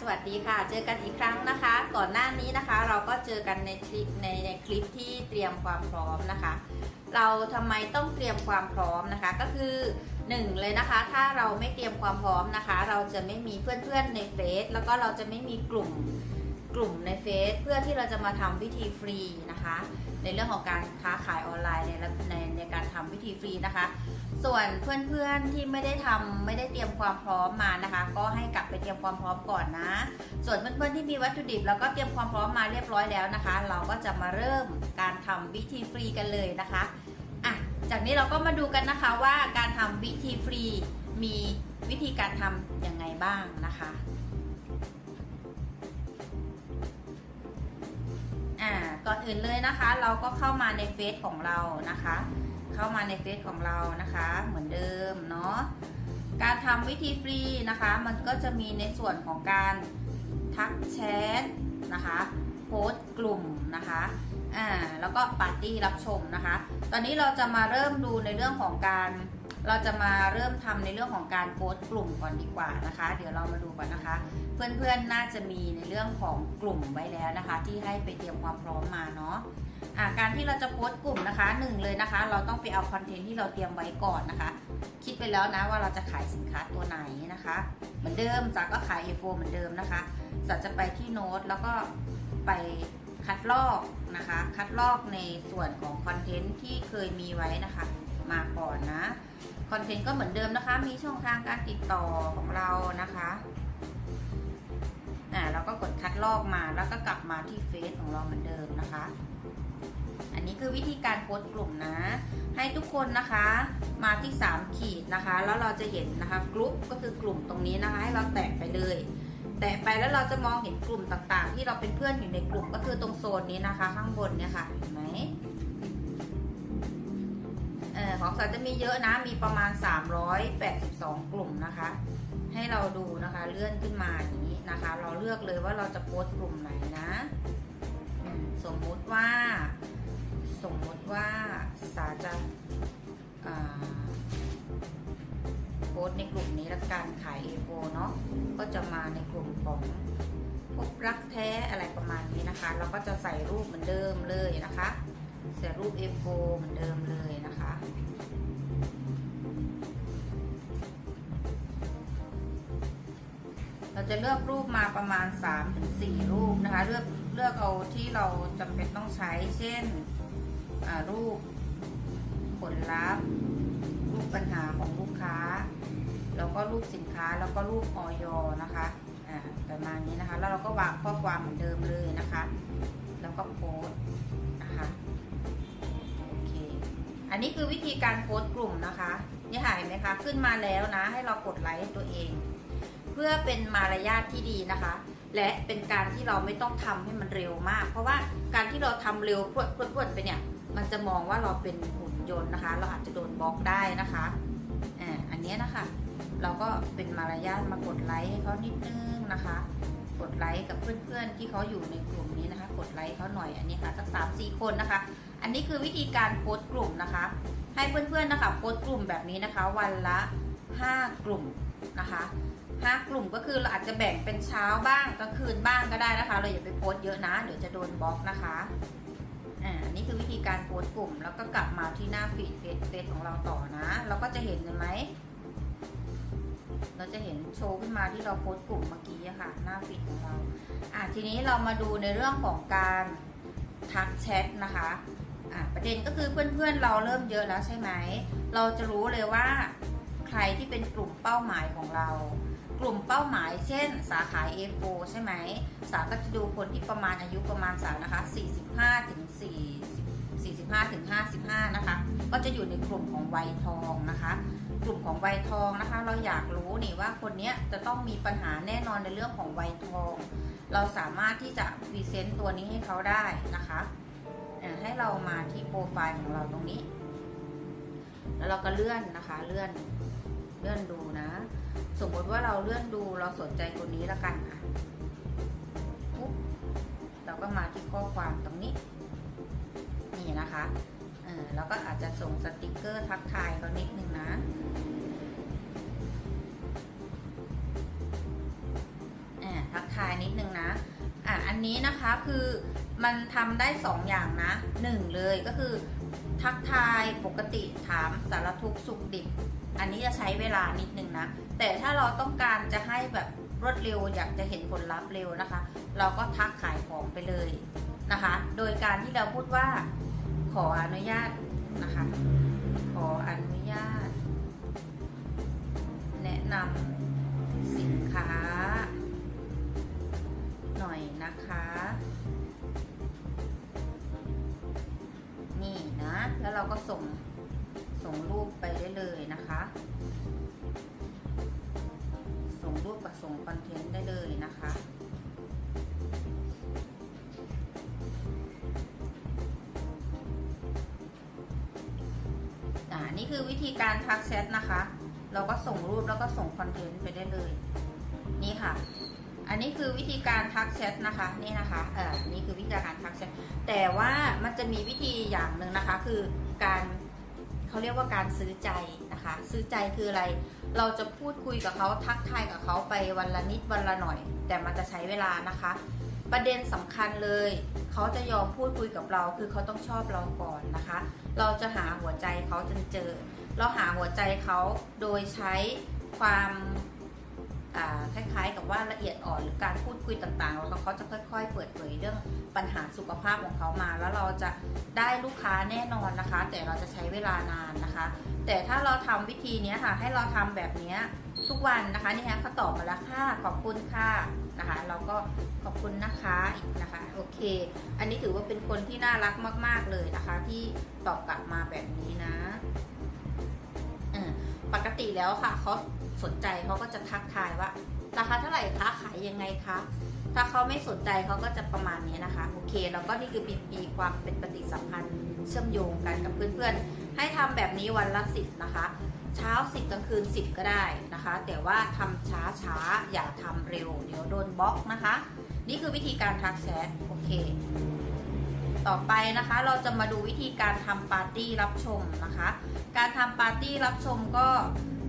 สวัสดีค่ะ เจอกันอีกครั้งนะคะ ก่อนหน้านี้นะคะ เราก็เจอกันในคลิปในในคลิปที่เตรียมความพร้อมนะคะ เราทำไมต้องเตรียมความพร้อมนะคะ ก็คือหนึ่งเลยนะคะ ถ้าเราไม่เตรียมความพร้อมนะคะ เราจะไม่มีเพื่อนๆในเฟซแล้วก็เราจะไม่มีกลุ่ม กลุ่มในเฟซเพื่อที่เราจะมาทำวิธีฟรีนะคะ ในเรื่องของการค้าขายออนไลน์ในในในการทำวิธีฟรีนะคะ ส่วนเพื่อนๆที่ไม่ได้ทำไม่ได้เตรียมความพร้อมมานะคะ ก็ให้กลับไปเตรียมความพร้อมก่อนนะ ส่วนเพื่อนๆที่มีวัตถุดิบแล้วก็เตรียมความพร้อมมาเรียบร้อยแล้วนะคะ เราก็จะมาเริ่มการทำวิธีฟรีกันเลยนะคะอะจากนี้เราก็มาดูกันนะคะว่าการทำวิธีฟรีมีวิธีการทำยังไงบ้างนะคะ ก่อนอื่นเลยนะคะ เราก็เข้ามาในเฟซของเรานะคะ เข้ามาในเฟซของเรานะคะ เหมือนเดิมเนาะการทำวิธีฟรีนะคะ มันก็จะมีในส่วนของการทักแชทนะคะโพสต์กลุ่มนะคะอ่าแล้วก็ปาร์ตี้รับชมนะคะ ตอนนี้เราจะมาเริ่มดูในเรื่องของการ เราจะมาเริ่มทำในเรื่องของการโพสต์กลุ่มก่อนดีกว่านะคะ เดี๋ยวเรามาดูก่อนนะคะ เพื่อนๆน่าจะมีในเรื่องของกลุ่มไว้แล้วนะคะ ที่ให้ไปเตรียมความพร้อมมาเนาะะการที่เราจะโพสต์กลุ่มนะคะหนึ่งเลยนะคะ เราต้องไปเอาคอนเทนต์ที่เราเตรียมไว้ก่อนนะคะ คิดไปแล้วนะว่าเราจะขายสินค้าตัวไหนนะคะ เหมือนเดิมจากก็ขาย A4 เหมือนเดิมนะคะจากจะไปที่โน้ตแล้วก็ไปคัดลอกนะคะ คัดลอกในส่วนของคอนเทนต์ที่เคยมีไว้นะคะ คอนเทนต์ก็เหมือนเดิมนะคะ มีช่องทางการติดต่อของเรานะคะอ่าเราก็กดคัดลอกมาแล้วก็กลับมาที่เฟซของเราเหมือนเดิมนะคะ อันนี้คือวิธีการโพสต์กลุ่มนะ ให้ทุกคนนะคะมาที่ 3 ขีดนะคะ แล้วเราจะเห็นนะคะกลุ่มก็คือกลุ่มตรงนี้นะคะ ให้เราแตะไปเลยแตะไปแล้วเราจะมองเห็นกลุ่มต่างๆ ที่เราเป็นเพื่อนอยู่ในกลุ่มก็คือตรงโซนนี้นะคะ ข้างบนเนี่ยค่ะเห็นไหม เออของสัตว์จะมีเยอะนะ มีประมาณ 382 กลุ่มนะคะ ให้เราดูนะคะ เลื่อนขึ้นมาอย่างนี้นะคะ เราเลือกเลยว่าเราจะโพสต์กลุ่มไหนนะ สมมุติว่า สมมติว่าสาจะาโพสต์ในกลุ่มนี้ละกันขาย A4 เนาะ ก็จะมาในกลุ่มของพบรักแท้อะไรประมาณนี้นะคะ เราก็จะใส่รูปเหมือนเดิมเลยนะคะ ใส่รูป A4 เหมือนเดิมเลยนะคะเราจะเลือกรูปมาประมาณ 3-4 รูปนะคะ เลือกเลือกเอาที่เราจำเป็นต้องใช้ เช่นรูปผลลัพธ์ รูปปัญหาของลูกค้า แล้วก็รูปสินค้าแล้วก็รูปออยนะคะประมาณนี้นะคะ แล้วเราก็วางข้อความเหมือนเดิมเลยนะคะ แล้วก็โพส อันนี้คือวิธีการโพสต์กลุ่มนะคะนี่หายไหมคะ ขึ้นมาแล้วนะ ให้เรากดไลค์ตัวเอง เพื่อเป็นมารยาทที่ดีนะคะ และเป็นการที่เราไม่ต้องทำให้มันเร็วมาก เพราะว่าการที่เราทำเร็วพรวดพรวดพรวดไปเนี่ย มันจะมองว่าเราเป็นหุ่นยนต์นะคะ เราอาจจะโดนบล็อกได้นะคะอ่าอันนี้นะคะ เราก็เป็นมารยาทมากดไลค์ให้เขานิดนึงนะคะ กดไลค์กับเพื่อนๆที่เขาอยู่ในกลุ่มนี้นะคะ กดไลค์เขาหน่อยอันนี้ค่ะสักสามสี่คนนะคะ อันนี้คือวิธีการโพสต์กลุ่มนะคะ ให้เพื่อนๆนะคะโพสต์กลุ่มแบบนี้นะคะ วันละห้ากลุ่มนะคะห้ากลุ่มก็คือเราอาจจะแบ่งเป็นเช้าบ้างกลางคืนบ้างก็ได้นะคะ เราอย่าไปโพสต์เยอะนะเดี๋ยวจะโดนบล็อกนะคะอ่านนี้คือวิธีการโพสต์กลุ่ม แล้วก็กลับมาที่หน้าฟีดเฟซเฟซของเราต่อนะ เราก็จะเห็นเห็นไหมเราจะเห็นโชว์ขึ้นมาที่เราโพสต์กลุ่มเมื่อกี้ค่ะ หน้าฟีดของเราอ่าทีนี้เรามาดูในเรื่องของการทักแชทนะคะ ประเด็นก็คือเพื่อนๆเราเริ่มเยอะแล้วใช่ไหม เราจะรู้เลยว่า ใครที่เป็นกลุ่มเป้าหมายของเรา กลุ่มเป้าหมายเช่น สาขา A4 ใช่ไหม สาก็จะดูคนที่ประมาณอายุประมาณสานะคะ45ถึง4 45ถึง55 นะคะ ก็จะอยู่ในกลุ่มของวัยทองนะคะ กลุ่มของวัยทองนะคะ เราอยากรู้นี่ว่าคนนี้จะต้องมีปัญหาแน่นอนในเรื่องของวัยทอง เราสามารถที่จะพรีเซนต์ตัวนี้ให้เขาได้นะคะ ไฟล์ของเราตรงนี้ แล้วเราก็เลื่อนนะคะ เลื่อน เลื่อนดูนะ สมมติว่าเราเลื่อนดูเราสนใจคนนี้ละกันค่ะปุ๊บเราก็มาที่ข้อความตรงนี้ นี่นะคะเออแล้วก็อาจจะส่งสติกเกอร์ทักทายเขานิดนึงนะอ่าทักทายนิดนึงนะ อะ อันนี้นะคะคือ มันทำได้สองอย่างนะหนึ่งเลยก็คือ ทักทายปกติถามสารทุกข์สุขดิบ อันนี้จะใช้เวลานิดนึงนะ แต่ถ้าเราต้องการจะให้แบบรวดเร็วอยากจะเห็นผลลัพธ์เร็วนะคะ เราก็ทักขายของไปเลยนะคะ โดยการที่เราพูดว่าขออนุญาตนะคะ ขออนุญาต แนะนำ ส่งคอนเทนต์ได้เลยนะคะอ่านี่คือวิธีการทักแชทนะคะ เราก็ส่งรูปแล้วก็ส่งคอนเทนต์ไปได้เลย นี่ค่ะ อันนี้คือวิธีการทักแชทนะคะนี่นะคะเอ่อนี่คือวิธีการทักแชทแต่ว่ามันจะมีวิธีอย่างหนึ่งนะคะ คือการเขาเรียกว่าการซื้อใจนะคะ ซื้อใจคืออะไร เราจะพูดคุยกับเขาทักทายกับเขาไปวันละนิดวันละหน่อย แต่มันจะใช้เวลานะคะ ประเด็นสำคัญเลย เขาจะยอมพูดคุยกับเรา คือเขาต้องชอบเราก่อนนะคะ เราจะหาหัวใจเขาจนเจอ เราหาหัวใจเขาโดยใช้ความ คล้ายๆ กับว่าละเอียดอ่อนหรือการพูดคุยต่างๆ แล้วเขาจะค่อย ๆ เปิดเผยเรื่องปัญหาสุขภาพของเขามา แล้วเราจะได้ลูกค้าแน่นอนนะคะ แต่เราจะใช้เวลานานนะคะ แต่ถ้าเราทำวิธีนี้ค่ะ ให้เราทำแบบนี้ทุกวันนะคะนี่ฮะเขาตอบมาแล้วค่ะขอบคุณค่ะนะคะเราก็ขอบคุณนะคะอีกนะคะโอเค อันนี้ถือว่าเป็นคนที่น่ารักมาก ๆเลยนะคะ ที่ตอบกลับมาแบบนี้นะปกติแล้วค่ะเขา สนใจเขาก็จะทักทายว่า ราคาเท่าไหร่คะขายยังไงคะถ้าเขาไม่สนใจเขาก็จะประมาณนี้นะคะโอเคแล้วก็นี่คือมีมีความเป็นปฏิสัมพันธ์เชื่อมโยงกันกับเพื่อนๆ ให้ทำแบบนี้วันละสิบนะคะ เช้าสิบกลางคืนสิบก็ได้นะคะ แต่ว่าทำช้าช้าๆอย่าทำเร็ว เดี๋ยวโดนบล็อกนะคะ นี่คือวิธีการทักแชทโอเค ต่อไปนะคะเราจะมาดูวิธีการทำปาร์ตี้รับชมนะคะ การทำปาร์ตี้รับชมก็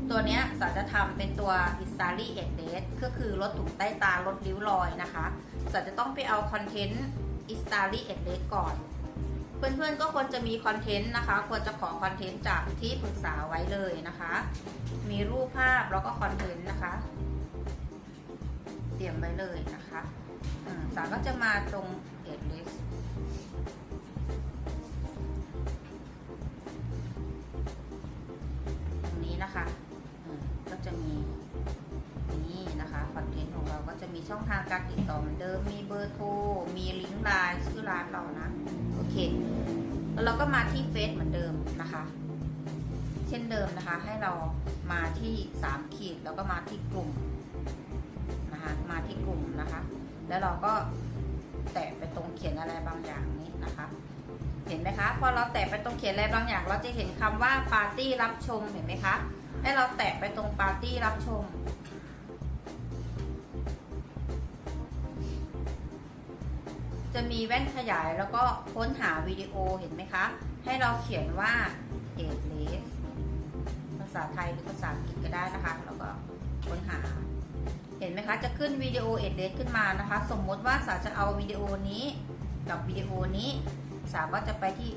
ตัวเนี้ยสาจะทำเป็นตัว i s t a r y e d d e s ก็คือลดถุงใต้ตาลดริ้วรอยนะคะสาจะต้องไปเอาคอนเทนต์ i s t a r y e d d e s ก่อน เพื่อนๆก็ควรจะมีคอนเทนต์นะคะ ควรจะขอคอนเทนต์จากที่ปรึกษาไว้เลยนะคะ มีรูปภาพแล้วก็คอนเทนต์นะคะ เตรียมไว้เลยนะคะสาก็จะมาตรง a d d r e s s ตรงนี้นะคะ มีช่องทางการติดต่อเหมือนเดิม มีเบอร์โทร มีลิงก์ไลน์ชื่อร้านเรานะ โอเค แล้วเราก็มาที่เฟซเหมือนเดิมนะคะ เช่นเดิมนะคะ ให้เรามาที่3ขีดแล้วก็มาที่กลุ่มนะคะ มาที่กลุ่มนะคะ แล้วเราก็แตะไปตรงเขียนอะไรบางอย่างนี้นะคะ เห็นไหมคะ พอเราแตะไปตรงเขียนอะไรบางอย่าง เราจะเห็นคำว่าปาร์ตี้รับชม เห็นไหมคะ ให้เราแตะไปตรงปาร์ตี้รับชม จะมีแว่นขยายแล้วก็ค้นหาวิดีโอเห็นไหมคะ ให้เราเขียนว่า a d l e s ภาษาไทยหรือภาษาอังกฤษก็ได้นะคะ แล้วก็ค้นหา เห็นไหมคะ จะขึ้นวิดีโอ a d l e s ขึ้นมานะคะ สมมติว่าสาจะเอาวิดีโอนี้กับวิดีโอนี้สาก็จะไปที่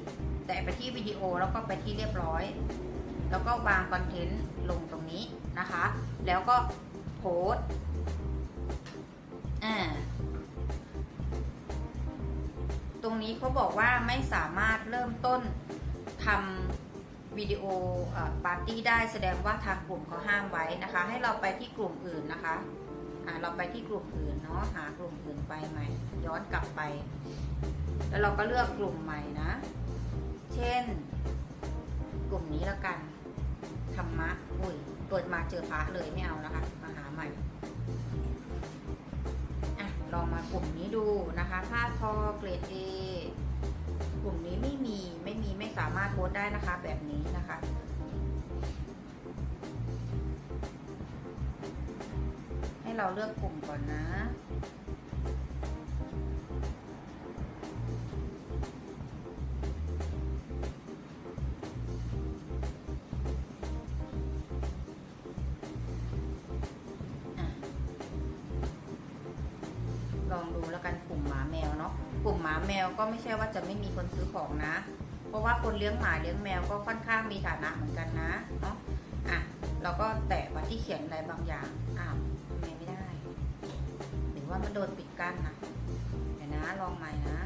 แตะไปที่วิดีโอแล้วก็ไปที่เรียบร้อย แล้วก็วางคอนเทนต์ลงตรงนี้นะคะ แล้วก็โพสอ่า ตรงนี้เขาบอกว่าไม่สามารถเริ่มต้นทำวิดีโอปาร์ตี้ได้แสดงว่าทางกลุ่มเขาห้ามไว้นะคะ ให้เราไปที่กลุ่มอื่นนะคะเราไปที่กลุ่มอื่นเนาะหากลุ่มอื่นไปใหม่ ย้อนกลับไป แล้วเราก็เลือกกลุ่มใหม่นะ เช่น กลุ่มนี้แล้วกันธรรมะอุ้ยเปิดมาเจอพระเลยไม่เอานะคะมาหาใหม่ ลองมากลุ่มนี้ดูนะคะ ถ้าพอเกรด A กลุ่มนี้ไม่มีไม่มีไม่สามารถโพสต์ได้นะคะแบบนี้นะคะให้เราเลือกกลุ่มก่อนนะ ลองดูแลกันกลุ่มหมาแมวเนาะกลุ่มหมาแมวก็ไม่ใช่ว่าจะไม่มีคนซื้อของนะ เพราะว่าคนเลี้ยงหมาเลี้ยงแมวก็ค่อนข้างมีฐานะเหมือนกันนะเนาะอะเราก็แตะมาที่เขียนอะไรบางอย่างอ้าวทำไมไม่ได้หรือว่ามันโดนปิดกั้นนะเดี๋ยวนะลองใหม่นะ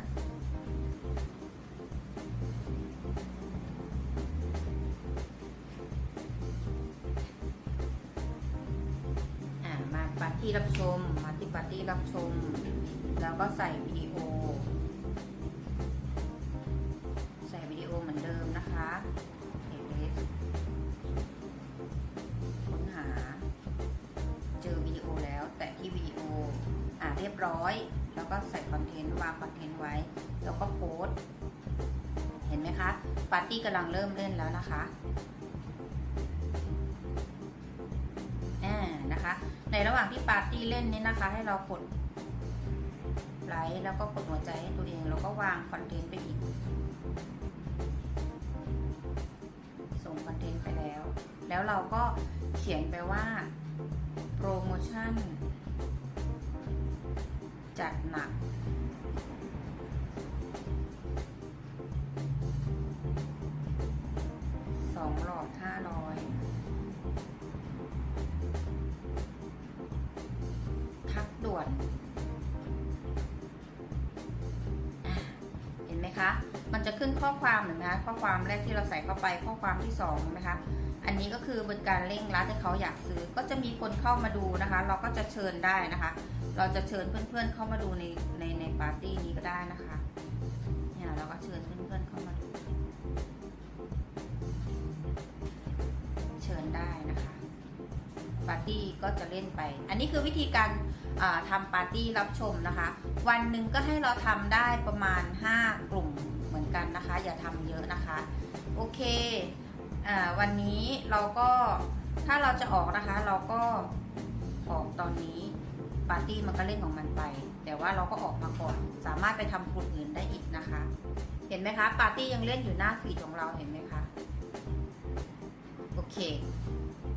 อ่ามาปาร์ตี้รับชมมา ปาร์ตี้รับชม แล้วก็ใส่วิดีโอ ใส่วิดีโอเหมือนเดิมนะคะเอสค้นหา เจอวิดีโอแล้วแตะที่วิดีโออ่าเรียบร้อย แล้วก็ใส่คอนเทนต์วางคอนเทนต์ไว้ แล้วก็โพสเห็นไหมคะ ปาร์ตี้กำลังเริ่มเล่นแล้วนะคะ นะคะ ในระหว่างที่ปาร์ตี้เล่นนี่นะคะ ให้เรากดไลค์แล้วก็กดหัวใจให้ตัวเองแล้วก็วางคอนเทนต์ไปอีก ส่งคอนเทนต์ไปแล้ว แล้วเราก็เขียนไปว่าโปรโมชั่นจัดหนัก ข้อความเห็นไหมคะข้อความแรกที่เราใส่เข้าไปข้อความที่สองเห็นไหมคะอันนี้ก็คือเป็นการเร่งรัดให้เขาอยากซื้อ ก็จะมีคนเข้ามาดูนะคะ เราก็จะเชิญได้นะคะ เราจะเชิญเพื่อนๆเข้ามาดูในในในปาร์ตี้นี้ก็ได้นะคะเนี่ยเราก็เชิญเพื่อนๆเข้ามาดู เชิญได้นะคะปาร์ตี้ก็จะเล่นไป อันนี้คือวิธีการทำปาร์ตี้รับชมนะคะ วันหนึ่งก็ให้เราทำได้ประมาณ 5 กลุ่ม กันนะคะ อย่าทำเยอะนะคะ โอเคอวันนี้เราก็ถ้าเราจะออกนะคะ เราก็ออกตอนนี้ปาร์ตี้มันก็เล่นของมันไป แต่ว่าเราก็ออกมาก่อน สามารถไปทำกลุ่มอื่นได้อีกนะคะ เห็นไหมคะ ปาร์ตี้ยังเล่นอยู่หน้าฟีดของเราเห็นไหมคะโอเค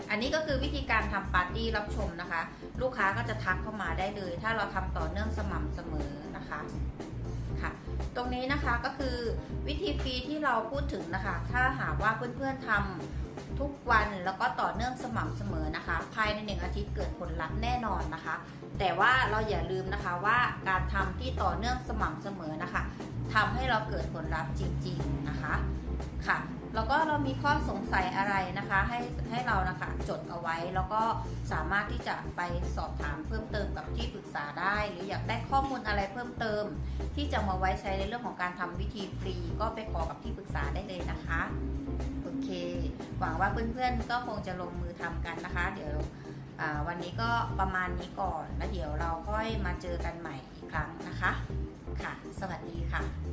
อันนี้ก็คือวิธีการทำปาร์ตี้รับชมนะคะ ลูกค้าก็จะทักเข้ามาได้เลย ถ้าเราทำต่อเนื่องสม่ำเสมอนะคะ รงนี้นะคะก็คือวิธีฟรีที่เราพูดถึงนะคะ ถ้าหากว่าเพื่อนๆทำทุกวันแล้วก็ต่อเนื่องสม่ำเสมอนะคะ ภายในหนึ่งอาทิตย์เกิดผลลัพธ์แน่นอนนะคะ แต่ว่าเราอย่าลืมนะคะว่าการทำที่ต่อเนื่องสม่ำเสมอนะคะทำให้เราเกิดผลลัพธ์จริง ๆนะคะค่ะ แล้วก็เรามีข้อสงสัยอะไรนะคะ ให้ให้เรานะคะจดเอาไว้ แล้วก็สามารถที่จะไปสอบถามเพิ่มเติมกับที่ปรึกษาได้ หรืออยากได้ข้อมูลอะไรเพิ่มเติม ที่จะมาไว้ใช้ในเรื่องของการทำวิธีฟรี ก็ไปขอกับที่ปรึกษาได้เลยนะคะโอเคหวังว่าเพื่อนๆก็คงจะลงมือทำกันนะคะ เดี๋ยววันนี้ก็ประมาณนี้ก่อนแล้วเดี๋ยวเราค่อยมาเจอกันใหม่อีกครั้งนะคะ ค่ะ สวัสดีค่ะ